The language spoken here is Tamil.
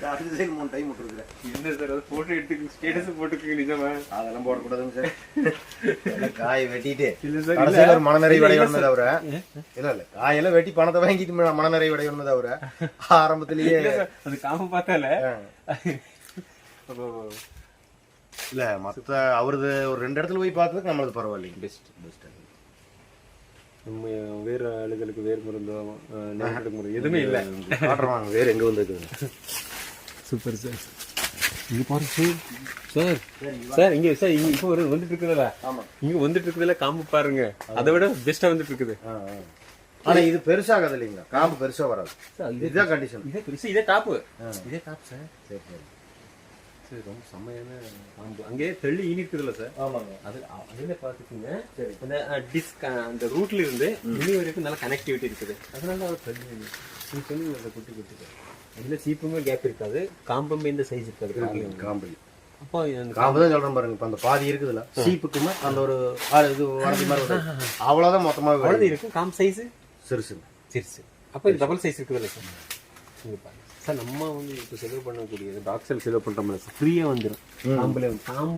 டார்ச் டிசைன் மூணு டைம் விட்டுருக்குறேன் என்ன சார் அது ஸ்டேட்டஸ் போட்டுக்கு நிஜமா? அதெல்லாம் போடக்கூடாதுங்க சார். காயை வெட்டிட்டு இல்ல சார், கடைசியில் ஒரு மனநிறைவு அடையணுமே தவிர இல்ல இல்ல. காயெல்லாம் வெட்டி பணத்தை வாங்கிட்டு மனநிறைவு அடையணுமே தவிர ஆரம்பத்திலேயே சார் அது காம பார்த்தால. இல்ல மத்த அவரது ஒரு ரெண்டு இடத்துல போய் பார்த்ததுக்கு நம்மளது பரவாயில்லைங்க. பெஸ்ட் பெஸ்ட் நம்ம வேறு ஆளுகளுக்கு வேறு மருந்தோ நேரத்துக்கு எதுவுமே இல்லை. காட்டுறவாங்க வேற எங்க வந்துருக்குது சூப்பர் சார் இங்க பாருங்க சார் சார் இங்க சார் இங்க இப்போ ஒரு வந்துட்டு இருக்குதுல்ல இங்க வந்துட்டு இருக்குதுல்ல காம்பு பாருங்க. அதை விட பெஸ்டா வந்துட்டு இருக்குது ஆ, ஆ. ஆனா இது பெருசாகாது இல்லைங்களா? காம்பு பெருசா வராது. இதுதான் கண்டிஷன் இதே பெருசு இதே டாப்பு இதே டாப் சார் சரி சரி. சரி ரொம்ப செம்மையான காம்பு அங்கேயே தெள்ளி ஈனி இருக்குதுல்ல சார்? ஆமாங்க. அது அதுல பாத்துக்கோங்க சரி. அந்த டிஸ்க் அந்த ரூட்ல இருந்து இனி வரைக்கும் நல்ல கனெக்டிவிட்டி இருக்குது. அதனால அவர் தள்ளி நீ சொன்னீங்க அந்த குட்டி குட்டி. அதுல சீப்புமே கேப் இருக்காது. காம்புமே இந்த சைஸ் இருக்காது. காம்பு அப்போ காம்பு தான் சொல்றேன் பாருங்க இப்ப அந்த பாதி இருக்குதுல்ல சீப்புக்குமே அந்த ஒரு இது வரது மாதிரி வருது. அவ்வளவுதான் மொத்தமா அவ்வளவு இருக்கும். காம்பு சைஸ் சிறுசுங்க சரி சரி அப்போ இது டபுள் சைஸ் இருக்குதுல்ல சார்? சார் நம்ம வந்து இப்போ செலவு பண்ணக்கூடியது டாக் செல் செலவு பண்றோம்ல சார் ஃப்ரீயா வந்துடும் காம்புல வந்து